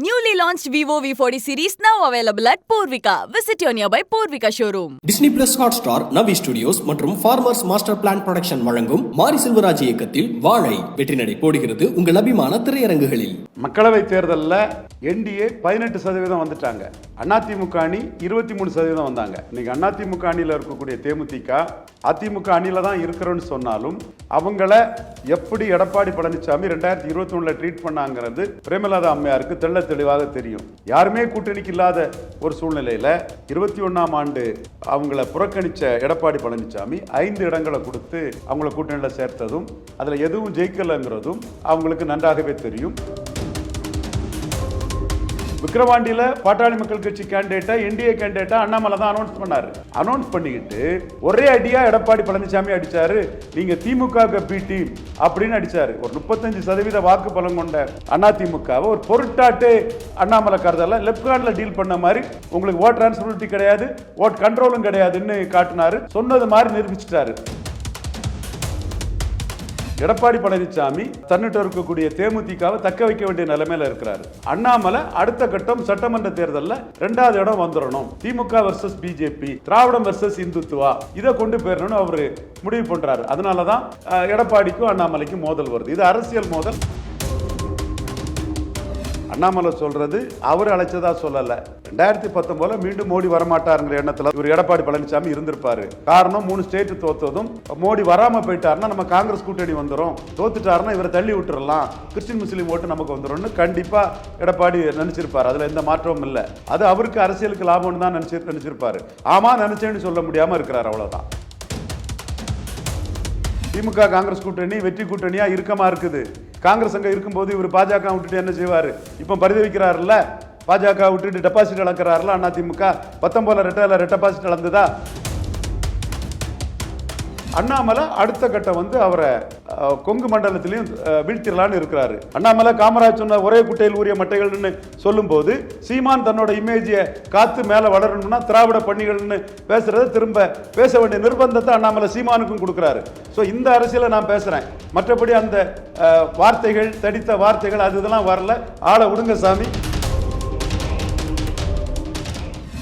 Newly launched Vivo V40 series now available at Purvika. Visit your nearby Purvika showroom. Disney Plus Hotstar Navvi Studios மற்றும் farmers master Plan Production வழங்கும் மாரி செல்வராஜ் இயக்கத்தில் வாழை வெற்றி நடை போடுகிறது உங்கள் அபிமான திரையரங்குகளில் மக்களவை தேர்தலில் என்டிஏ பதினெட்டு சதவீதம் வந்துட்டாங்க அதிமுக அணி இருபத்தி மூணு சதவீதம் வந்தாங்க இன்னைக்கு அதிமுக அணியில் இருக்கக்கூடிய தேமுதிக அதிமுக அணியில தான் இருக்கிறோன்னு சொன்னாலும் அவங்கள எப்படி எடப்பாடி பழனிசாமி ரெண்டாயிரத்தி இருபத்தி ஒண்ணுல ட்ரீட் பண்ணாங்கிறது பிரேமலதா அம்மையாருக்கு தெள்ள தெளிவாக தெரியும். யாருமே கூட்டணிக்கு இல்லாத ஒரு சூழ்நிலையில இருபத்தி ஒண்ணாம் ஆண்டு அவங்கள புறக்கணிச்ச எடப்பாடி பழனிசாமி ஐந்து இடங்களை கொடுத்து அவங்கள கூட்டணியில் சேர்த்ததும் அதுல எதுவும் ஜெயிக்கலைங்கிறதும் அவங்களுக்கு நன்றாகவே தெரியும். விக்கிரவாண்டியில பாட்டாளி மக்கள் கட்சி கேண்டிடேட்டா என்டிஏ கேண்டிடேட்டா அண்ணாமலை தான் அனௌன்ஸ் பண்ணாரு. அனௌன்ஸ் பண்ணிக்கிட்டு ஒரே அடியா எடப்பாடி பழனிசாமி அடிச்சாரு. நீங்க திமுக பி டீம் அப்படின்னு அடிச்சாரு. ஒரு முப்பத்தஞ்சு சதவீத வாக்கு பலம் கொண்ட திமுக ஒரு பொருட்டாட்டு அண்ணாமலை கருதல லெஃப்ட் ஹேண்ட்ல டீல் பண்ண மாதிரி உங்களுக்கு ஓட் டிரான்ஸ்பிலிட்டி கிடையாது ஓட் கண்ட்ரோலும் கிடையாதுன்னு காட்டினாரு. சொன்னது மாதிரி நிரூபிச்சிட்டாரு. எடப்பாடி பழனிசாமி தன்னிட்ட இருக்கக்கூடிய தேமுதிகவை தக்க வைக்க வேண்டிய நிலைமையில இருக்கிறாரு. அண்ணாமலை அடுத்த கட்டம் சட்டமன்ற தேர்தலில் ரெண்டாவது இடம் வந்துடணும் DMK versus BJP Dravidam versus Hindutva இதை கொண்டு போயிடணும்னு அவர் முடிவு பண்றாரு. அதனாலதான் எடப்பாடிக்கும் அண்ணாமலைக்கும் மோதல் வருது. இது அரசியல் மோதல். அண்ணாமலை சொல்றது அவர் அழைச்சதா சொல்லல. ரெண்டாயிரத்தி பத்தொன்பதுல மீண்டும் மோடி வரமாட்டாருங்கிற எண்ணத்துல இவர் எடப்பாடி பழனிசாமி இருந்திருப்பாரு. காரணம் மூணு ஸ்டேட் தோத்ததும் மோடி வராம போயிட்டாருன்னா நம்ம காங்கிரஸ் கூட்டணி வந்துடும் தோத்துட்டாருன்னா இவரை தள்ளி விட்டுறலாம். கிறிஸ்டின் முஸ்லீம் ஓட்டு நமக்கு வந்துரும்னு கண்டிப்பா எடப்பாடி நினைச்சிருப்பாரு. அதுல எந்த மாற்றமும் இல்ல. அது அவருக்கு அரசியலுக்கு லாபம்னு தான் நினைச்சு நினைச்சிருப்பாரு. ஆமா நினைச்சேன்னு சொல்ல முடியாம இருக்கிறார் அவ்வளவுதான். திமுக காங்கிரஸ் கூட்டணி வெற்றி கூட்டணியா இறுக்கமா இருக்குது? காங்கிரஸ் அங்க இருக்கும்போது இவர் பாஜக விட்டுட்டு என்ன செய்வார்? இப்போ பரிதவிக்கிறாருல்ல? பாஜக விட்டுட்டு டெபாசிட் இழக்கிறாருல அண்ணா திமுக பத்தொன்பதுல ரெட்டல டெபாசிட் இழந்ததா? அண்ணாமலை அடுத்த கட்டம் வந்து அவரை கொங்கு மண்டலத்திலையும் வீழ்த்திடலான்னு இருக்கிறாரு. அண்ணாமலை காமராஜ் சொன்ன ஒரே குட்டையில் ஊறிய மட்டைகள்னு சொல்லும்போது சீமான் தன்னோட இமேஜியை காத்து மேலே வளரணும்னா திராவிட பணிகள்னு பேசுறத திரும்ப பேச வேண்டிய நிர்பந்தத்தை அண்ணாமலை சீமானுக்கும் கொடுக்குறாரு. ஸோ இந்த அரசியலை நான் பேசுறேன். மற்றபடி அந்த வார்த்தைகள் தடித்த வார்த்தைகள் அது இதெல்லாம் வரல. ஆளை விடுங்க சாமி.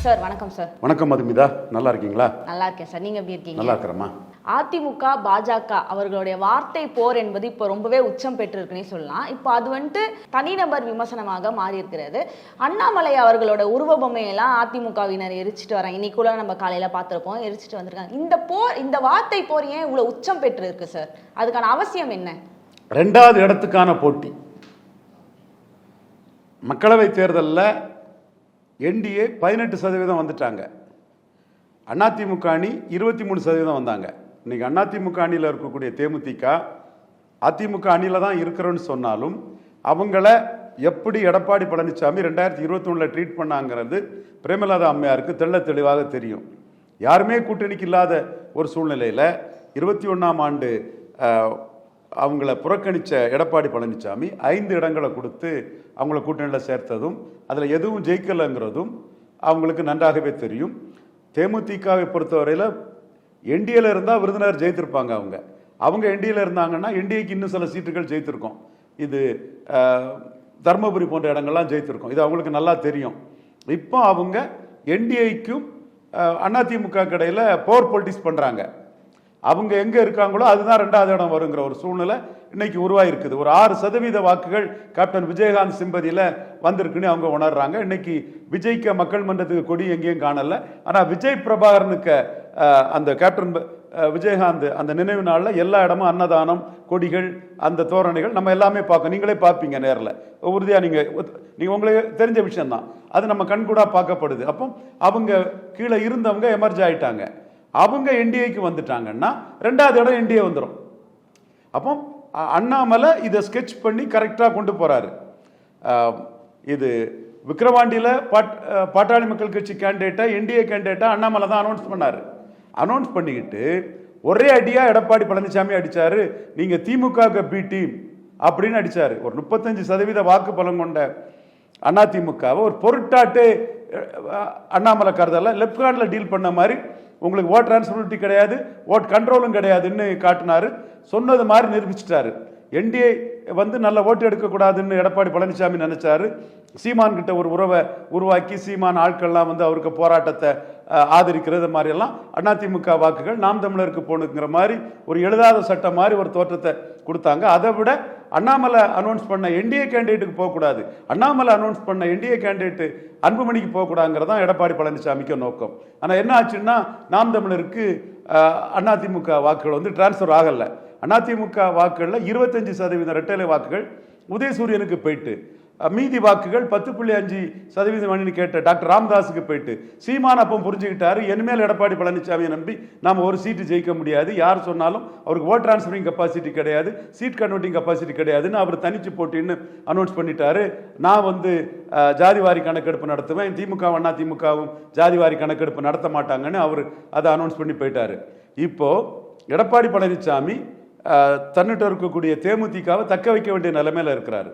சார் வணக்கம் சார். வணக்கம் மதுமிதா. நல்லா இருக்கீங்களா? நல்லா இருக்கேன் சார். நீங்க எப்படி இருக்கீங்க? நல்லா இருக்கிறேம்மா. அதிமுக பாஜக அவர்களுடைய வார்த்தை போர் என்பது இப்போ ரொம்பவே உச்சம் பெற்றிருக்குன்னே சொல்லலாம். இப்போ அது வந்துட்டு தனிநபர் விமர்சனமாக மாறி இருக்கிறது அண்ணாமலை அவர்களோட உருவ பொம்மையெல்லாம் அதிமுகவினர் எரிச்சிட்டு வராங்க. இன்னைக்குள்ள நம்ம காலையில் பார்த்துருப்போம். எரிச்சிட்டு வந்திருக்காங்க. இந்த போர் இந்த வார்த்தை போர் ஏன் இவ்வளோ உச்சம் பெற்றிருக்கு சார் அதுக்கான அவசியம் என்ன? ரெண்டாவது இடத்துக்கான போட்டி. மக்களவை தேர்தலில் என்டிஏ பதினெட்டு சதவீதம் வந்துட்டாங்க. அதிமுக அணி இருபத்தி மூணு சதவீதம் வந்தாங்க. இன்னைக்கு அதிமுக அணியில் இருக்கக்கூடிய தேமுதிக அதிமுக அணியில் தான் இருக்கிறோன்னு சொன்னாலும் அவங்கள எப்படி எடப்பாடி பழனிசாமி ரெண்டாயிரத்தி இருபத்தி ஒன்றில் ட்ரீட் பண்ணாங்கிறது பிரேமலாத அம்மையாருக்கு தெள்ள தெளிவாக தெரியும். யாருமே கூட்டணிக்கு இல்லாத ஒரு சூழ்நிலையில் இருபத்தி ஒன்றாம் ஆண்டு அவங்கள புறக்கணித்த எடப்பாடி பழனிசாமி ஐந்து இடங்களை கொடுத்து அவங்கள கூட்டணியில் சேர்த்ததும் அதில் எதுவும் ஜெயிக்கலைங்கிறதும் அவங்களுக்கு நன்றாகவே தெரியும். தேமுதிகவை பொறுத்தவரையில் என்டிஏல இருந்தால் விருதுநகர் ஜெயித்திருப்பாங்க அவங்க. அவங்க என்டிஏல இருந்தாங்கன்னா என்டிஏக்கு இன்னும் சில சீட்டுகள் ஜெயித்திருக்கோம். இது தர்மபுரி போன்ற இடங்கள்லாம் ஜெயித்திருக்கோம். இது அவங்களுக்கு நல்லா தெரியும். இப்போ அவங்க என்டிஏக்கும் அதிமுக கடையில் போர் பொலிட்டிக்ஸ் பண்ணுறாங்க அவங்க எங்கே இருக்காங்களோ அதுதான் ரெண்டாவது இடம் வருங்கிற ஒரு சூழ்நிலை இன்னைக்கு உருவாயிருக்குது. ஒரு ஆறு சதவீத வாக்குகள் கேப்டன் விஜயகாந்த் சிம்பதியில் வந்திருக்குன்னு அவங்க உணர்றாங்க. இன்னைக்கு விஜய்க்கு மக்கள் மன்றத்துக்கு கொடி எங்கேயும் காணல. ஆனால் விஜய் பிரபாகரனுக்கு அந்த கேப்டன் விஜயகாந்த் அந்த நினைவு நாளில் எல்லா இடமும் அன்னதானம் கொடிகள் அந்த தோரணைகள் நம்ம எல்லாமே பார்க்கணும். நீங்களே பார்ப்பீங்க நேரில். உறுதியாக நீங்கள் நீங்கள் உங்களுக்கு தெரிஞ்ச விஷயந்தான் அது நம்ம கண்கூடாக பார்க்கப்படுது. அப்போ அவங்க கீழே இருந்தவங்க எமர்ஜ் ஆகிட்டாங்க அவங்க என்டிஏக்கு வந்துட்டாங்கன்னா ரெண்டாவது இடம் என்டிஏ வந்துடும் அப்போ அண்ணாமலை இதை ஸ்கெட்ச் பண்ணி கரெக்டாக கொண்டு போகிறாரு இது விக்ரவாண்டியில் பாட் பாட்டாளி மக்கள் கட்சி கேண்டிடேட்டா என்டிஏ கேண்டிடேட்டா அண்ணாமலை தான் அனௌன்ஸ் பண்ணார். அனௌன்ஸ் பண்ணிக்கிட்டு ஒரே அடியா எடப்பாடி பழனிசாமி அடிச்சாரு நீங்க திமுக பி டீம் அப்படின்னு அடிச்சாரு. ஒரு முப்பத்தஞ்சு சதவீத வாக்கு பலம் கொண்ட அதிமுகவை ஒரு பொருட்டாட்டு அண்ணாமலை கருதல லெப்ட் ஹேண்டில் டீல் பண்ண மாதிரி உங்களுக்கு ஓட் டிரான்ஸ்பிலிட்டி கிடையாது ஓட் கண்ட்ரோலும் கிடையாதுன்னு காட்டினாரு. சொன்னது மாதிரி நிரூபிச்சிட்டாரு. என்டிஏ வந்து நல்ல ஓட்டு எடுக்கக்கூடாதுன்னு எடப்பாடி பழனிசாமி நினைச்சாரு. சீமான் கிட்ட ஒரு உறவை உருவாக்கி சீமான் ஆட்கள்லாம் வந்து அவருக்கு போராட்டத்தை ஆதரிக்கிறது மாதிரி எல்லாம் அதிமுக வாக்குகள் நாம் தமிழருக்கு போகணுங்கிற மாதிரி ஒரு எழுதாத சட்டம் மாதிரி ஒரு தோற்றத்தை கொடுத்தாங்க. அதை விட அண்ணாமலை அனௌன்ஸ் பண்ண என்டிஏ கேண்டிடேட்டுக்கு போகக்கூடாது. அண்ணாமலை அனௌன்ஸ் பண்ண என்டிஏ கேண்டிடேட்டு அன்புமணிக்கு போகக்கூடாதுங்கிறது தான் எடப்பாடி பழனிசாமிக்கு நோக்கம். ஆனால் என்ன ஆச்சுன்னா நாம் தமிழருக்கு அதிமுக வாக்குகள் வந்து டிரான்ஸ்ஃபர் ஆகலை. அதிமுக வாக்குகளில் இருபத்தஞ்சு சதவீதம் ரெட்டலை வாக்குகள் உதயசூரியனுக்கு போயிட்டு மீதி வாக்குகள் பத்து புள்ளி அஞ்சு சதவீதம் மணின்னு கேட்ட டாக்டர் ராமதாஸுக்கு போயிட்டு சீமான் அப்போ புரிஞ்சுக்கிட்டாரு இனிமேல் எடப்பாடி பழனிசாமியை நம்பி நாம் ஒரு சீட்டு ஜெயிக்க முடியாது. யார் சொன்னாலும் அவருக்கு ஓட் டிரான்ஸ்ஃபரிங் கெப்பாசிட்டி கிடையாது சீட் கன்வெர்ட்டிங் கெப்பாசிட்டி கிடையாதுன்னு அவர் தனிச்சு போட்டின்னு அனௌன்ஸ் பண்ணிட்டாரு. நான் வந்து ஜாதிவாரி கணக்கெடுப்பு நடத்துவேன் திமுக அண்ணா திமுகவும் ஜாதிவாரி கணக்கெடுப்பு நடத்த மாட்டாங்கன்னு அவர் அதை அனௌன்ஸ் பண்ணி போயிட்டாரு. இப்போ எடப்பாடி பழனிசாமி தன்னிட்ட இருக்கக்கூடிய தேமுதிகவை தக்க வைக்க வேண்டிய நிலைமையில் இருக்கிறாரு.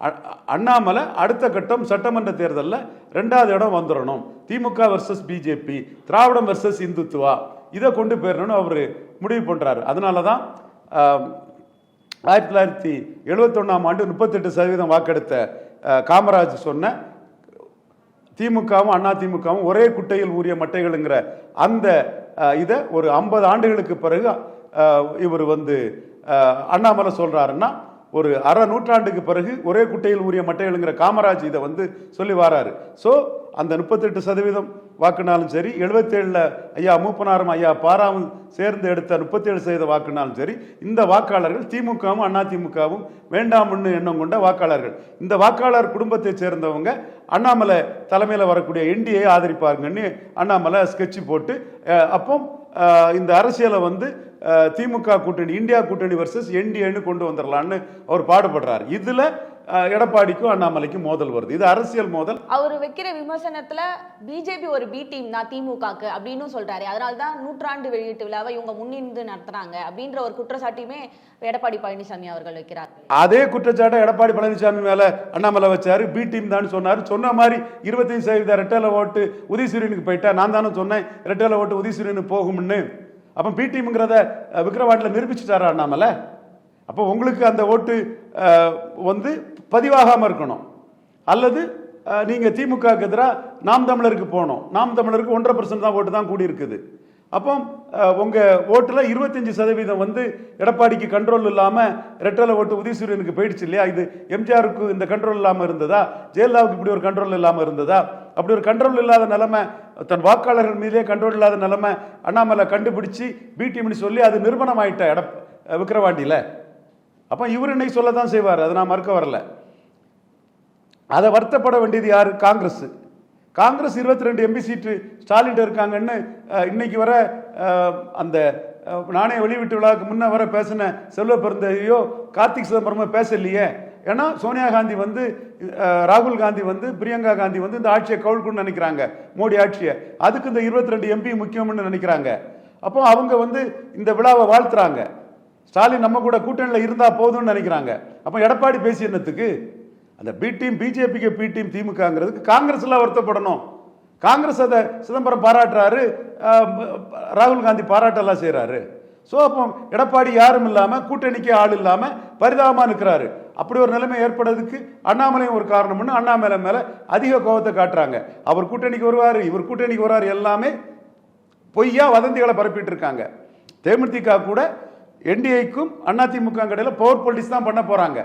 அ- அண்ணாமலை அடுத்த கட்டம் சட்டமன்ற தேர்தலில் ரெண்டாவது இடம் வந்துடணும் DMK versus BJP Dravidam versus Hindutva இதை கொண்டு போயிடணும்னு அவர் முடிவு பண்ணுறாரு அதனால தான் ஆயிரத்தி தொள்ளாயிரத்தி எழுபத்தொன்னாம் ஆண்டு முப்பத்தெட்டு சதவீதம் வாக்கெடுத்த காமராஜ் சொன்ன திமுகவும் அண்ணா திமுகவும் ஒரே குட்டையில் ஊறிய மட்டைகள்ங்கிற அந்த இதை ஒரு ஐம்பது ஆண்டுகளுக்கு பிறகு இவர் வந்து அண்ணாமலை சொல்கிறாருன்னா ஒரு அரை நூற்றாண்டுக்கு பிறகு ஒரே குட்டையில் உரிய மட்டைகள்ங்கிற காமராஜ் இதை வந்து சொல்லி வராரு. ஸோ அந்த முப்பத்தெட்டு சதவீதம் வாக்குனாலும் சரி எழுபத்தேழில் ஐயா மூப்பனாரும் ஐயா பாராவும் சேர்ந்து எடுத்த முப்பத்தேழு சதவீத வாக்குனாலும் சரி இந்த வாக்காளர்கள் திமுகவும் அண்ணா திமுகவும் வேண்டாம்னு எண்ணம் கொண்ட வாக்காளர்கள். இந்த வாக்காளர் குடும்பத்தை சேர்ந்தவங்க அண்ணாமலை தலைமையில் வரக்கூடிய என்டிஏ ஆதரிப்பாருங்கன்னு அண்ணாமலை ஸ்கெட்சு போட்டு அப்போ இந்த அரசியலை வந்து திமுக கூட்டணி இந்தியா கூட்டணி வர்சஸ் என்டிஏன்னு கொண்டு வந்துடலான்னு அவர் பாடுபடுறாரு. இதில் எடப்பாடிக்கும் அண்ணாமலைக்கும் மோதல் வருது. இது அரசியல் மோதல். அவர் வைக்கிற விமர்சனத்துல பிஜேபி ஒரு பி டீம் தான் திமுகக்கு அப்படின்னு சொல்றாரு. அதனால தான் நூற்றாண்டு வெளியீட்டு விழாவை இவங்க முன்னின்று நடத்துறாங்க அப்படின்ற ஒரு குற்றச்சாட்டையுமே எடப்பாடி பழனிசாமி அவர்கள் வைக்கிறார். அதே குற்றச்சாட்டை எடப்பாடி பழனிசாமி மேல அண்ணாமலை வச்சாரு. பி டீம் தான் சொன்னாரு. சொன்ன மாதிரி இருபத்தஞ்சு சதவீத ரெட்டலை ஓட்டு உதயசூரியனுக்கு போயிட்டா நான் தானே சொன்னேன். ரெட்டலை ஓட்டு உதயசூரியனுக்கு போகும்னு. அப்போ பி டீம்ங்கிறத அஹ், விக்கிரவாண்டில் நிரூபிச்சுட்டாரா அண்ணாமலை? அப்போ உங்களுக்கு அந்த ஓட்டு வந்து பதிவாகாமல் இருக்கணும். அல்லது நீங்கள் திமுக திமுகவுக்கு எதிராக நாம் தமிழருக்கு போகணும் நாம் தமிழருக்கு ஒன்றரை பர்சன்ட் தான் ஓட்டு தான் கூடி இருக்குது அப்போ உங்கள் ஓட்டில் இருபத்தஞ்சி சதவீதம் வந்து எடப்பாடிக்கு கண்ட்ரோல் இல்லாமல் ரெட்டலை ஓட்டு உதயசூரியனுக்கு போயிடுச்சு இல்லையா? இது எம்ஜிஆருக்கு இந்த கண்ட்ரோல் இல்லாமல் இருந்ததா? ஜெயலலிதாவுக்கு இப்படி ஒரு கண்ட்ரோல் இல்லாமல் இருந்ததா? அப்படி ஒரு கண்ட்ரோல் இல்லாத நிலைமை தன் வாக்காளர்கள் மீதே கண்ட்ரோல் இல்லாத நிலைமை அண்ணாமலை கண்டுபிடிச்சி பிடிஎம்னு சொல்லி அது நிறுவனம் ஆயிட்ட எடப் விக்கிரவாண்டியில். அப்போ இவர் இன்னைக்கு சொல்ல தான் செய்வார். அதை நான் மறுக்க வரல. அதை வருத்தப்பட வேண்டியது யார்? காங்கிரஸ். காங்கிரஸ் இருபத்தி ரெண்டு எம்பி சீட்டு ஸ்டாலின் இருக்காங்கன்னு இன்னைக்கு வர அந்த நானே நாணய விழாவுக்கு முன்ன வர பேசின செல்வ பெருந்தையோ கார்த்திக் சிதம்பரமோ பேசலையே. ஏன்னா சோனியா காந்தி வந்து ராகுல் காந்தி வந்து பிரியங்கா காந்தி வந்து இந்த ஆட்சியை கவுழ்க்குன்னு நினைக்கிறாங்க மோடி ஆட்சியை. அதுக்கு இந்த இருபத்தி ரெண்டு எம்பி முக்கியம்னு நினைக்கிறாங்க. அப்போ அவங்க வந்து இந்த விழாவை வாழ்த்துறாங்க. ஸ்டாலின் நம்ம கூட கூட்டணியில் இருந்தால் போதும்னு நினைக்கிறாங்க. அப்போ எடப்பாடி பேசி என்னத்துக்கு அந்த பி டீம் பிஜேபிக்கு பி டீம் திமுகங்கிறதுக்கு காங்கிரஸ்லாம் வருத்தப்படணும். காங்கிரஸ் அதை சிதம்பரம் பாராட்டுறாரு ராகுல் காந்தி பாராட்டெல்லாம் செய்கிறாரு ஸோ அப்போ எடப்பாடி யாரும் இல்லாமல் கூட்டணிக்கு ஆள் இல்லாமல் பரிதாபமாக இருக்கிறாரு அப்படி ஒரு நிலைமை ஏற்படுறதுக்கு அண்ணாமலையும் ஒரு காரணம்னு அண்ணாமலை மேலே அதிக கோபத்தை காட்டுறாங்க. அவர் கூட்டணிக்கு வருவார் இவர் கூட்டணிக்கு வருவார் எல்லாமே பொய்யா வதந்திகளை பரப்பிட்டு இருக்காங்க. தேமுதிக கூட என்டிஏக்கும் அதிமுக இடையில பவர் பொலிட்டிக்ஸ் தான் பண்ண போறாங்க.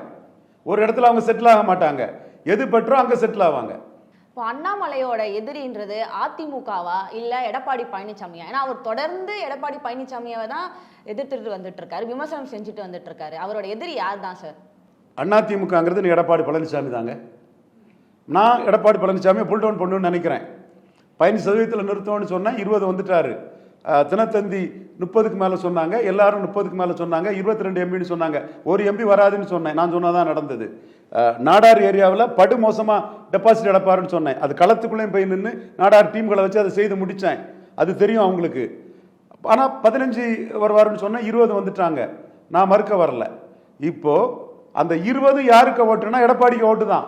ஒரு இடத்துல அவங்க செட்டில் ஆக மாட்டாங்க. எது பெற்றோ அங்க செட்டில் ஆவாங்க. இப்போ அண்ணாமலையோட எதிரின்றது அதிமுகவா? இல்ல எடப்பாடி பழனிசாமியா ஏன்னா அவர் தொடர்ந்து எடப்பாடி பழனிசாமியை தான் எதிர்த்துட்டு வந்துட்டு இருக்காரு விமர்சனம் செஞ்சுட்டு வந்துட்டு இருக்காரு அவரோட எதிரி யார் தான் சார் அதிமுகங்கிறது நீ எடப்பாடி பழனிசாமி தாங்க. நான் எடப்பாடி பழனிசாமியை புல் டவுன் பண்ணுன்னு நினைக்கிறேன். பதினஞ்சு சதவீதத்தில் நிறுத்தம்னு சொன்னேன் இருபது வந்துட்டாரு. தினத்தந்தி முப்பதுக்கு மேலே சொன்னாங்க எல்லாரும் முப்பதுக்கு மேலே சொன்னாங்க இருபத்தி ரெண்டு எம்பின்னு சொன்னாங்க. ஒரு எம்பி வராதுன்னு சொன்னேன். நான் சொன்னதான் நடந்தது. நாடார் ஏரியாவில் படு மோசமாக டெபாசிட் எடுப்பாருன்னு சொன்னேன். அது களத்துக்குள்ளேயும் போய் நின்று நாடார் டீம்களை வச்சு அதை செய்து முடித்தேன் அது தெரியும் அவங்களுக்கு. ஆனால் பதினஞ்சு வருவாருன்னு சொன்னேன் இருபது வந்துட்டாங்க. நான் மறுக்க வரல. இப்போது அந்த இருபது யாருக்கு ஓட்டுனா எடப்பாடிக்கு ஓட்டு தான்.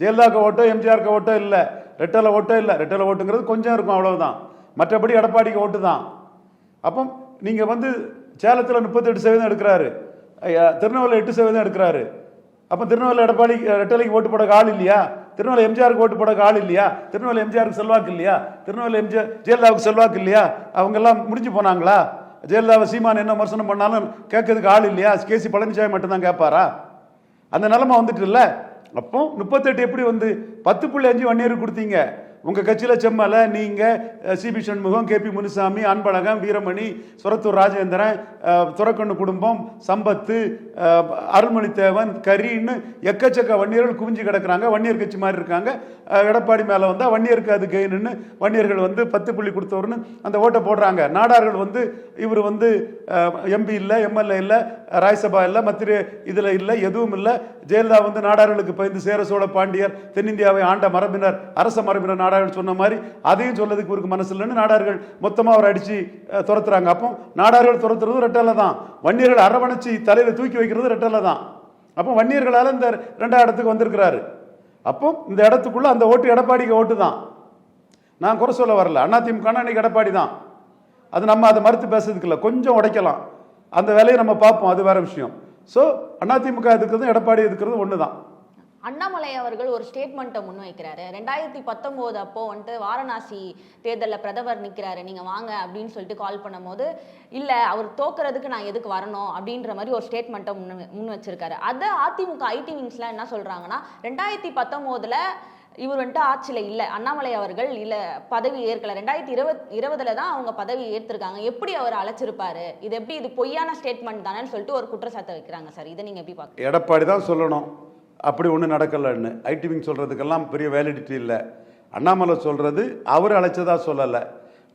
ஜெயலலிதாவுக்கு ஓட்டோ எம்ஜிஆருக்கு ஓட்டோ இல்லை. ரெட்டலை ஓட்டோ இல்லை. ரெட்டலை ஓட்டுங்கிறது கொஞ்சம் இருக்கும் அவ்வளவுதான். மற்றபடி எடப்பாடிக்கு ஓட்டு தான். அப்போ நீங்கள் வந்து சேலத்தில் முப்பத்தெட்டு சதவீதம் எடுக்கிறாரு. ஐயா, திருநெல்வேலி எட்டு சதவீதம் எடுக்கிறாரு. அப்போ திருநெல்வேலி எடப்பாடி ரெட்டலைக்கு ஓட்டு போட ஆள் இல்லையா? திருநெல்வேலி எம்ஜிஆருக்கு ஓட்டு போட ஆள் இல்லையா? திருநெல்வேலி எம்ஜிஆருக்கு செல்வாக்கு இல்லையா? திருநெல்வேலி எம்ஜிஆர் ஜெயலலிதாவுக்கு செல்வாக்கு இல்லையா? அவங்க எல்லாம் முடிஞ்சு போனாங்களா? ஜெயலலிதாவை சீமான் என்ன விமர்சனம் பண்ணாலும் கேட்கறதுக்கு ஆள் இல்லையா? கேசி பழனிசாமி மட்டும்தான் கேட்பாரா? அந்த நிலமை வந்துட்டு இல்லை அப்போ முப்பத்தெட்டு எப்படி வந்து பத்து புள்ளி அஞ்சு ஒன் இயருக்கு கொடுத்தீங்க? உங்கள் கட்சியில் செம்மல நீங்கள் CB Shanmugam K. P. Munusamy Anbazhagan Veeramani சுரத்தூர் Rajendran துறக்கண்ணு குடும்பம் சம்பத்து அருள்மொழித்தேவன் கரின்னு எக்கச்சக்க வன்னியர்கள் குவிஞ்சு கிடக்குறாங்க. வன்னியர் கட்சி மாதிரி இருக்காங்க. எடப்பாடி மேலே வந்தால் வன்னியருக்கு அது கெயின்னு வன்னியர்கள் வந்து பத்து புள்ளி கொடுத்தவர்னு அந்த ஓட்டை போடுறாங்க. நாடார்கள் வந்து இவர் வந்து எம்பி இல்லை எம்எல்ஏ இல்லை ராஜ்சபா இல்லை மத்திய இதில் இல்லை எதுவும் இல்லை. ஜெயலலிதா வந்து நாடார்களுக்கு பயந்து சேர சோழ பாண்டியர் தென்னிந்தியாவை ஆண்ட மரபினர் அரச மரபினர் நாடார்கள் சொன்ன மாதிரி அதையும் சொல்லதுக்கு இவருக்கு மனசு இல்லைன்னு நாடார்கள் மொத்தமாக அவர் அடித்து துரத்துறாங்க. அப்போ நாடார்கள் துரத்துறதும் ரெட்டலை தான். வன்னியர்கள் அரவணைச்சி தலையில் தூக்கி வைக்கிறது ரெட்டலை தான். அப்போ வன்னியர்களால் இந்த ரெண்டாம் இடத்துக்கு வந்திருக்கிறாரு. அப்போ இந்த இடத்துக்குள்ள அந்த ஓட்டு எடப்பாடிக்கு ஓட்டு தான். நான் குறை சொல்ல வரல. அண்ணா திமுகனா அன்னைக்கு எடப்பாடி தான். அது நம்ம அதை மறுத்து பேசுறதுக்கு இல்லை. கொஞ்சம் உடைக்கலாம். அந்த வேலையை நம்ம பார்ப்போம். அது வேற விஷயம். ஸோ அதிமுக இருக்கிறதும் எடப்பாடி இருக்கிறதும் ஒன்று தான் அண்ணாமலை அவர்கள் ஒரு ஸ்டேட்மெண்ட்டை முன்வைக்கிறாரு. ரெண்டாயிரத்தி பத்தொம்போது அப்போ வந்துட்டு வாரணாசி தேர்தலில் பிரதமர் நிற்கிறாரு நீங்கள் வாங்க அப்படின்னு சொல்லிட்டு கால் பண்ணும்போது இல்லை அவர் தோக்குறதுக்கு நான் எதுக்கு வரணும்? அப்படின்ற மாதிரி ஒரு ஸ்டேட்மெண்ட்டை முன் முன் வச்சிருக்காரு அதை அதிமுக ஐடி விங்ஸ்லாம் என்ன சொல்றாங்கன்னா ரெண்டாயிரத்தி பத்தொம்போதுல இவர் வந்துட்டு ஆட்சியில் இல்லை. அண்ணாமலை அவர்கள் இல்லை பதவி ஏற்கல. ரெண்டாயிரத்தி இருபத் இருபதுல தான் அவங்க பதவி ஏற்றிருக்காங்க எப்படி அவர் அழைச்சிருப்பாரு? இது எப்படி இது பொய்யான ஸ்டேட்மெண்ட் தானேன்னு சொல்லிட்டு ஒரு குற்றச்சாட்டை வைக்கிறாங்க சார். இதை நீங்க எப்படி பார்க்க எடப்பாடி தான் சொல்லணும். அப்படி ஒன்றும் நடக்கலைன்னு. ஐடி விங் சொல்கிறதுக்கெல்லாம் பெரிய வேலிடிட்டி இல்லை. அண்ணாமலை சொல்கிறது அவர் அழைச்சதாக சொல்லலை.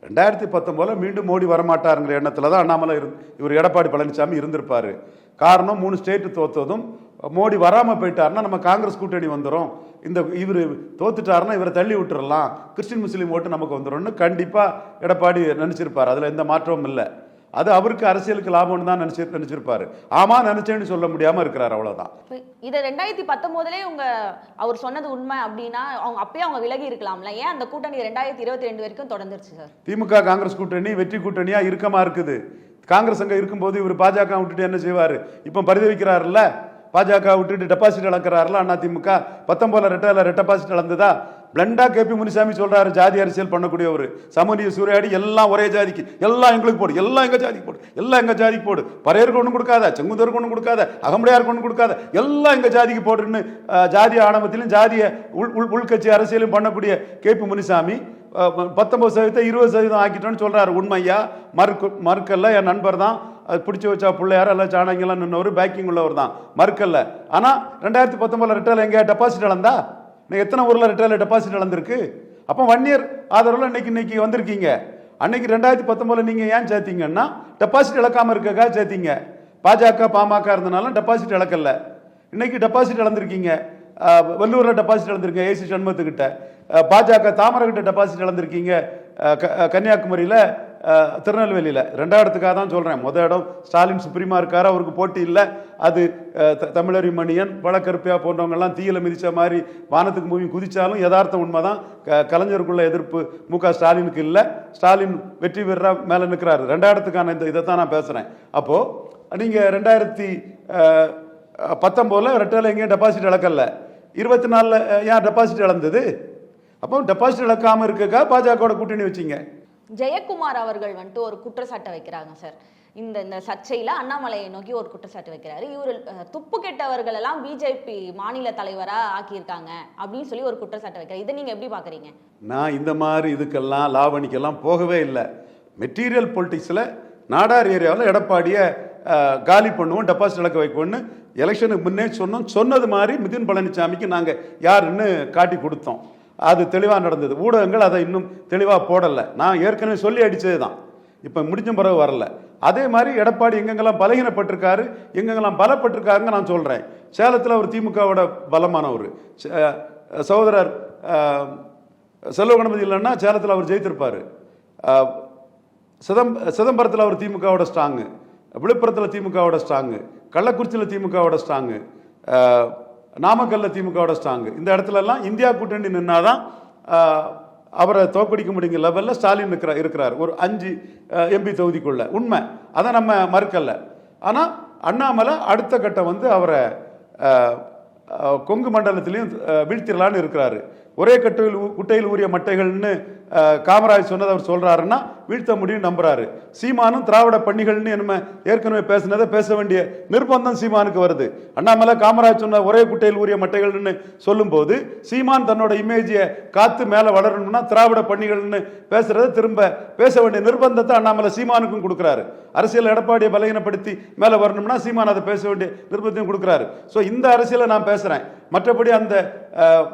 ரெண்டாயிரத்தி பத்தொம்போதில் மீண்டும் மோடி வரமாட்டாருங்கிற எண்ணத்தில் தான் அண்ணாமலை இரு இவர் எடப்பாடி பழனிசாமி இருந்திருப்பார். காரணம் மூணு ஸ்டேட்டு தோத்ததும் மோடி வராமல் போயிட்டாருன்னா நம்ம காங்கிரஸ் கூட்டணி வந்துடும் இந்த இவர் தோத்துட்டாருன்னா இவரை தள்ளி விட்டுறலாம். கிறிஸ்டின் முஸ்லீம் ஓட்டு நமக்கு வந்துடும்னு கண்டிப்பாக எடப்பாடி நினச்சிருப்பார். அதில் எந்த மாற்றமும் இல்லை. அது அவருக்கு அரசியலுக்கு லாபம்னு தான் நினச்சி நினச்சிருப்பாரு. ஆமா நினச்சேன்னு சொல்ல முடியாமல் இருக்கிறார் அவ்வளோதான் இதை ரெண்டாயிரத்தி பத்தொன்பதுலே உங்க அவர் சொன்னது உண்மை அப்படின்னா அவங்க அப்பயே அவங்க விலகி இருக்கலாம்ல. ஏன் அந்த கூட்டணி ரெண்டாயிரத்தி இருபத்தி ரெண்டு வரைக்கும் தொடர்ந்துருச்சு சார்? திமுக காங்கிரஸ் கூட்டணி வெற்றி கூட்டணியா இறுக்கமா இருக்குது? காங்கிரஸ் அங்க இருக்கும்போது இவர் பாஜக விட்டுட்டு என்ன செய்வாரு? இப்போ பரிதவிக்கிறாருல்ல? பாஜக விட்டுட்டு டெபாசிட் இழக்கிறாருல அண்ணா திமுக? பத்தொன்பதுல ரெட்டல டெபாசிட் இழந்ததா? பிளண்டா கேபி முனிசாமி சொல்றாரு ஜாதி அரசியல் பண்ணக்கூடியவர். சமூக சூறையாடி எல்லாம் ஒரே ஜாதிக்கு. எல்லாம் எங்களுக்கு போடு எல்லாம் எங்க ஜாதிக்கு போடு எல்லாம் எங்க ஜாதிக்கு போடு. பறையருக்கு ஒன்றும் கொடுக்காத செங்குந்தருக்கு ஒன்றும் கொடுக்காத அகமுடையாருக்கு ஒன்றும் கொடுக்காத எல்லாம் எங்க ஜாதிக்கு போடுன்னு ஜாதி ஆரம்பத்திலும் ஆணவத்திலும் ஜாதிய உள் உள் உள்கட்சி அரசியலும் பண்ணக்கூடிய கேபி முனிசாமி பத்தொன்பது சதவீதம் இருபது சதவீதம் ஆக்கிட்டோன்னு சொல்றாரு. உண்மையா? மறுக்கு மறுக்கல்ல என் நண்பர் தான். அது பிடிச்சி வச்சா பிள்ளையார் எல்லாம் சாணங்கெல்லாம் நின்றவர் பேக்கிங் உள்ளவர் தான். மறுக்கல்ல. ஆனா ரெண்டாயிரத்தி பத்தொன்பதுல ரிட்டர்ல எங்கேயா டெபாசிட் இழந்தா? இன்னைக்கு எத்தனை ஊரில் ரிட்டையர் டெபாசிட் நடந்திருக்கு? அப்போ ஒன் இயர் ஆதரவில் இன்னைக்கு இன்னைக்கு வந்திருக்கீங்க. அன்னைக்கு ரெண்டாயிரத்தி பத்தொன்பதுல நீங்கள் ஏன் சேர்த்தீங்கன்னா டெபாசிட் இழக்காமல் இருக்கக்கா சேர்த்தீங்க. பாஜக பாமக இருந்தனால டெபாசிட் இழக்கல. இன்னைக்கு டெபாசிட் இழந்திருக்கீங்க. வல்லூரில் டெபாசிட் இழந்திருக்கீங்க ஏசி சண்முகத்துக்கிட்ட. பாஜக தாமரகிட்ட டெபாசிட் இழந்திருக்கீங்க. கன்னியாகுமரியில் க- திருநெல்வேலியில். ரெண்டாவது இடத்துக்காக தான் சொல்கிறேன் மொதல் இடம் ஸ்டாலின் சுப்ரீமா இருக்கார். அவருக்கு போட்டி இல்லை. அது த- தமிழறி மணியன் வழக்கருப்பியா போன்றவங்கெல்லாம் தீயில மிதித்த மாதிரி வானத்துக்கு மூவி குதித்தாலும் யதார்த்தம் உண்மைதான். க- கலைஞருக்குள்ள எதிர்ப்பு மு க ஸ்டாலினுக்கு இல்லை. ஸ்டாலின் வெற்றி பெற மேலே நிற்கிறாரு ரெண்டாயிரத்துக்கான இந்த இதை தான் நான் பேசுகிறேன் அப்போது நீங்கள் ரெண்டாயிரத்தி பத்தொம்போதில் ரெட்டையில் எங்கேயும் டெபாசிட் இழக்கல. இருபத்தி நாலில் ஏன் டெபாசிட் இழந்தது? அப்போ டெபாசிட் இழக்காமல் இருக்கக்கா பாஜகவோட கூட்டணி வச்சீங்க. ஜெயக்குமார் அவர்கள் வந்துட்டு ஒரு குற்றச்சாட்டை வைக்கிறாங்க சார் இந்த இந்த சர்ச்சையில அண்ணாமலையை நோக்கி ஒரு குற்றச்சாட்டு வைக்கிறாரு. இவர் துப்பு கெட்டவர்கள் எல்லாம் பிஜேபி மாநில தலைவரா ஆக்கியிருக்காங்க அப்படின்னு சொல்லி ஒரு குற்றச்சாட்டை வைக்கிறார். இதை நீங்க எப்படி பாக்குறீங்க? நான் இந்த மாதிரி இதுக்கெல்லாம் லாவணிக்கெல்லாம் போகவே இல்லை. மெட்டீரியல் பொலிட்டிக்ஸில் நாடார் ஏரியாவில் எடப்பாடியை காலி பண்ணுவோம் டெபாசிட் இழக்க வைப்போம்னு எலெக்ஷனுக்கு முன்னே சொன்னோம். சொன்னது மாதிரி மிதின் பழனிசாமிக்கு நாங்கள் யாருன்னு காட்டி கொடுத்தோம். அது தெளிவாக நடந்தது. ஊடகங்கள் அதை இன்னும் தெளிவாக போடலை. நான் ஏற்கனவே சொல்லி அடித்தது தான் இப்போ முடிஞ்ச பிறகு வரல. அதே மாதிரி எடப்பாடி எங்கெங்கெல்லாம் பலகீனப்பட்டிருக்காரு எங்கெங்கெல்லாம் பலப்பட்டிருக்காருங்க நான் சொல்கிறேன் சேலத்தில் அவர் திமுகவோட பலமானவர். ச- சகோதரர் அஹ், செல்வ கணபதி இல்லைன்னா சேலத்தில் அவர் ஜெயித்திருப்பார். சிதம் சிதம்பரத்தில் அவர் திமுகவோட ஸ்ட்ராங்கு. விழுப்புரத்தில் திமுகவோட ஸ்ட்ராங்கு. கள்ளக்குறிச்சியில் திமுகவோட ஸ்ட்ராங்கு. நாமக்கல்ல திமுகவோட ஸ்ட்ராங்கு. இந்த இடத்துலலாம் இந்தியா கூட்டணி நின்னாதான் அவரை தோக்கடிக்க முடியுங்க லெவலில் ஸ்டாலின் இருக்கிறார் இருக்கிறார். ஒரு அஞ்சு எம்பி தொகுதிக்குள்ள. உண்மை. அதை நம்ம மறுக்கல. ஆனால் அண்ணாமலை அடுத்த கட்டம் வந்து அவரை கொங்கு மண்டலத்திலையும் வீழ்த்திடலான்னு இருக்கிறாரு. ஒரே கட்டையில் ஊ- குட்டையில் ஊறிய மட்டைகள்னு காமராஜ் சொன்னதை அவர் சொல்கிறாருன்னா வீழ்த்த முடியும் நம்புறாரு. சீமானும் திராவிட பணிகள்னு நம்ம ஏற்கனவே பேசினதை பேச வேண்டிய நிர்பந்தம் சீமானுக்கு வருது. அண்ணாமலை காமராஜ் சொன்ன ஒரே குட்டையில் ஊறிய மட்டைகள்னு சொல்லும்போது சீமான் தன்னோட இமேஜியை காத்து மேலே வளரணும்னா திராவிட பணிகள்னு பேசுறதை திரும்ப பேச வேண்டிய நிர்பந்தத்தை அண்ணாமலை சீமானுக்கும் கொடுக்குறாரு. அரசியல் எடப்பாடியை பலகீனப்படுத்தி மேலே வரணும்னா சீமான் அதை பேச வேண்டிய நிர்பந்தத்தையும் கொடுக்குறாரு. ஸோ இந்த அரசியலை நான் பேசுகிறேன் மற்றபடி அந்த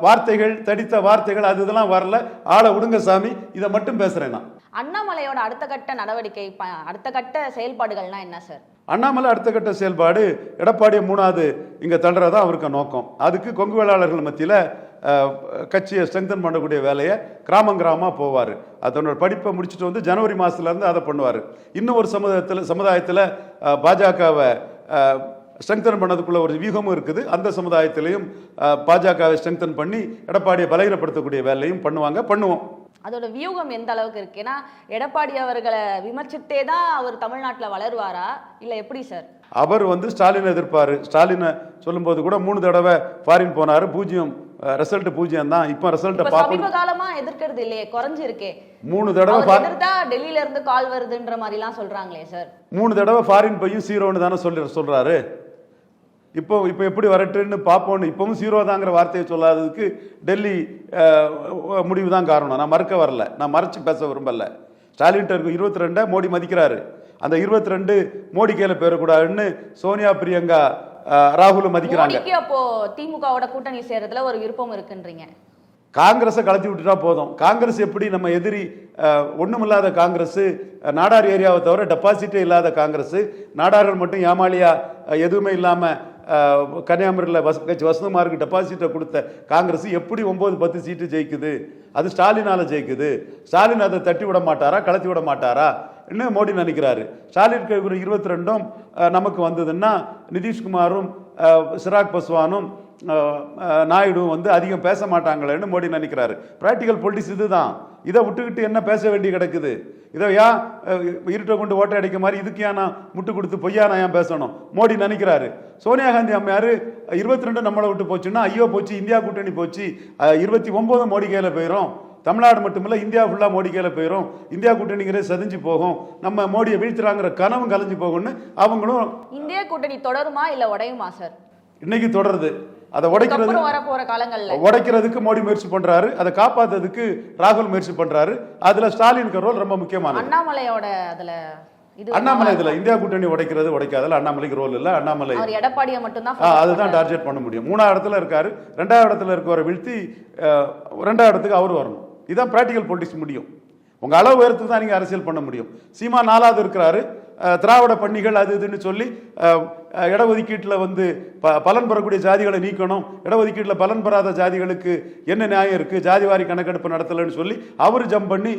வார்த்தைகள் தடித்த வார்த்தைகள் அது இதெல்லாம் வரல. ஆளை விடுங்க சாமி. இதை மட்டும் பேசுகிறேன் நான். அண்ணாமலையோட அடுத்த கட்ட நடவடிக்கை அடுத்த கட்ட செயல்பாடுகள்னா என்ன சார் அண்ணாமலை அடுத்த கட்ட செயல்பாடு எடப்பாடியை மூணாவது இங்கே தள்ளுறதான் அவருக்கு நோக்கம். அதுக்கு கொங்கு வேளாளர்கள் மத்தியில் கட்சியை ஸ்ட்ரெங்தன் பண்ணக்கூடிய வேலையை கிராமம் கிராமமாக போவார். அதனோட படிப்பை முடிச்சுட்டு வந்து ஜனவரி மாதத்துலேருந்து அதை பண்ணுவார். இன்னும் ஒரு சமுதாயத்தில் சமுதாயத்தில் பாஜகவை ஸ்ட்ரெங்தன் பண்ணதுக்குள்ள ஒரு வியூகமும் இருக்குது. அந்த சமுதாயத்திலையும் பாஜகவை ஸ்ட்ரெங்தன் பண்ணி எடப்பாடியை பலகீனப்படுத்தக்கூடிய வேலையும் பண்ணுவாங்க பண்ணுவோம். அதோட வியூகம் எந்த அளவுக்கு இருக்கு? ஏன்னா எடப்பாடி அவர்களை விமர்சித்தே தான் அவர் தமிழ்நாட்டில் வளருவாரா? இல்லை எப்படி சார்? அவர் வந்து ஸ்டாலினை எதிர்ப்பார். ஸ்டாலினை சொல்லும்போது கூட மூணு தடவை ஃபாரின் போனார். பூஜ்ஜியம் ரிசல்ட் பூஜ்ஜியம் தான். இப்போ ரிசல்ட்டை இப்ப பார்ப்போம். காலமா எதிர்க்கிறது இல்லையே குறைஞ்சு இருக்கே மூணு தடவை எதிர்த்தா டெல்லியில இருந்து கால் வருதுன்ற மாதிரிலாம் சொல்றாங்களே சார். மூணு தடவை ஃபாரின் போயும் சீரோன்னு தானே சொல்லி சொல்றாரு. இப்போ இப்போ எப்படி வரட்டுன்னு பார்ப்போன்னு இப்பவும் சீரோ தாங்கிற வார்த்தையை சொல்லாததுக்கு டெல்லி முடிவு தான் காரணம். நான் மறுக்க வரல. நான் மறைச்சு பேச விரும்பல. ஸ்டாலின்ட்ட இருக்க இருபத்தி ரெண்டை மோடி மதிக்கிறாரு. அந்த இருபத்தி ரெண்டு மோடி கையில போயிடக்கூடாதுன்னு சோனியா பிரியங்கா ராகுல் மதிக்கிறாங்க. அப்போ திமுகவோட கூட்டணி சேர்றதுல ஒரு விருப்பம் இருக்குன்றீங்க. காங்கிரஸை கலத்தி விட்டுட்டா போதும். காங்கிரஸ் எப்படி நம்ம எதிரி அஹ், ஒண்ணுமில்லாத காங்கிரஸ் நாடார் ஏரியாவை தவிர டெபாசிட்டே இல்லாத காங்கிரஸ் நாடார்கள் மட்டும் ஏமாளியா அஹ், எதுவுமே இல்லாம அஹ், கன்னியாகுமரியில் வச கட்சி வசந்தமாருக்கு டெபாசிட்டை கொடுத்த காங்கிரஸ் எப்படி ஒம்பது பத்து சீட்டு ஜெயிக்குது? அது ஸ்டாலினால் ஜெயிக்குது. ஸ்டாலின் அதை தட்டி விட மாட்டாரா கலத்தி விட மாட்டாரா? இன்னும் மோடி நினைக்கிறாரு? ஸ்டாலின் ஒரு இருபத்தி ரெண்டும் நமக்கு வந்ததுன்னா நிதிஷ்குமாரும் சிராக் பஸ்வானும் நாயுடும் வந்து அதிகம் பேச மாட்டாங்களேன்னு மோடி நினைக்கிறாரு. ப்ராக்டிக்கல் பொலிட்டிக்ஸ் இதுதான். இதை விட்டுக்கிட்டு என்ன பேச வேண்டி கிடக்குது? இதை ஏன் இருட்டை கொண்டு ஓட்டை அடிக்க மாதிரி இதுக்கு ஏன் நான் முட்டு கொடுத்து பொய்யா நான் ஏன் பேசணும்? மோடி நினைக்கிறாரு. சோனியா காந்தி அம்மையார் இருபத்தி ரெண்டு நம்மளை விட்டு போச்சுன்னா ஐயோ போச்சு இந்தியா கூட்டணி போச்சு இருபத்தி ஒன்பது மோடி கையில் போயிடும் தமிழ்நாடு மட்டுமில்ல இந்தியா ஃபுல்லாக மோடி கையில் போயிடும் இந்தியா கூட்டணிங்கிறே செதஞ்சு போகும். நம்ம மோடியை வீழ்த்துறாங்கிற கனவும் கலைஞ்சு போகும்னு அவங்களும் இந்தியா கூட்டணி தொடருமா இல்லை உடையுமா சார்? இன்னைக்கு தொடருது. அதை உடைக்கிறது உடைக்கிறதுக்கு மோடி முயற்சி பண்றாரு. அதை காப்பாத்துறதுக்கு ராகுல் முயற்சி பண்றாரு. அதுல ஸ்டாலினுக்கு ரோல் ரொம்ப முக்கியமானது. அண்ணாமலையோட அதுல அண்ணாமலை இதுல இந்தியா கூட்டணி உடைக்கிறது உடைக்காதல அண்ணாமலைக்கு ரோல் இல்ல. அண்ணாமலை எடப்பாடியை மட்டும்தான் அதுதான் டார்கெட் பண்ண முடியும். மூணாவது இடத்துல இருக்காரு. ரெண்டாவது இடத்துல இருக்கவரை வீழ்த்தி ரெண்டாவது இடத்துக்கு அவர் வரணும். இதான் பிராக்டிக்கல் பொலிட்டிக்ஸ் முடியும். உங்க அளவு உயரத்துக்கு தான் நீங்க அரசியல் பண்ண முடியும். சீமா நாலாவது இருக்கிறாரு. திராவிட பண்ணிகள் அது இதுன்னு சொல்லி இடஒதுக்கீட்டில் வந்து ப பலன் பெறக்கூடிய ஜாதிகளை நீக்கணும் இடஒதுக்கீட்டில் பலன் பெறாத ஜாதிகளுக்கு என்ன நியாயம் இருக்குது ஜாதிவாரி கணக்கெடுப்பு நடத்தலைன்னு சொல்லி அவர் ஜம்ப் பண்ணி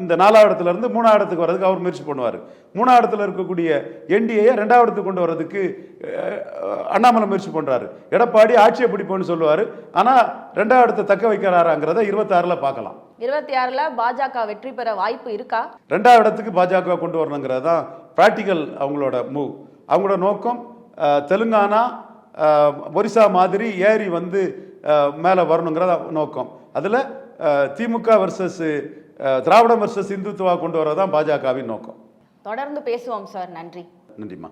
இந்த நாலாவது இடத்துலேருந்து மூணாவது இடத்துக்கு வர்றதுக்கு அவர் முயற்சி பண்ணுவார். மூணாவது இடத்துல இருக்கக்கூடிய என்டிஏயை ரெண்டாவது இடத்துக்கு கொண்டு வர்றதுக்கு அண்ணாமலை முயற்சி பண்ணுறாரு எடப்பாடி ஆட்சியை பிடிப்போன்னு சொல்லுவார். ஆனால் ரெண்டாவது இடத்தை தக்க வைக்கிறாராங்கிறத இருபத்தாறில் பார்க்கலாம். இருபத்தி ஆறுல பாஜக வெற்றி பெற வாய்ப்பு இருக்கா? ரெண்டாவது இடத்துக்கு பாஜக கொண்டு வரணுங்கிறது தான் ப்ராக்டிக்கல் அவங்களோட மூவ் அவங்களோட நோக்கம் தெலுங்கானா ஒரிசா மாதிரி ஏறி வந்து மேலே வரணுங்கிறத நோக்கம். அதில் திமுக வர்சஸ் திராவிடம் வர்சஸ் இந்துத்துவா கொண்டு வரதான் பாஜகவின் நோக்கம். தொடர்ந்து பேசுவோம் சார். நன்றி. நன்றிம்மா.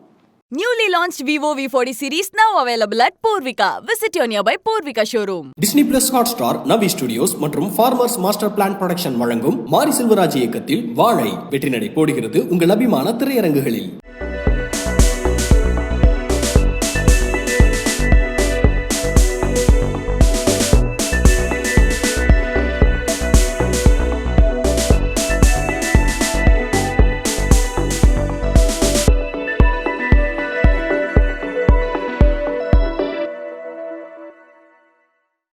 Newly launched Vivo V40 series now available Poorvika visit Visit your nearby Purvika showroom. Disney Plus Hotstar Navvi Studios மற்றும் ஃபார்மர்ஸ் மாஸ்டர் பிளான் ப்ரொடக்ஷன் வழங்கும் மாரி செல்வராஜ் இயக்கத்தில் வாழை. வெற்றி நடை போடுகிறது உங்கள் அபிமான திரையரங்குகளில்.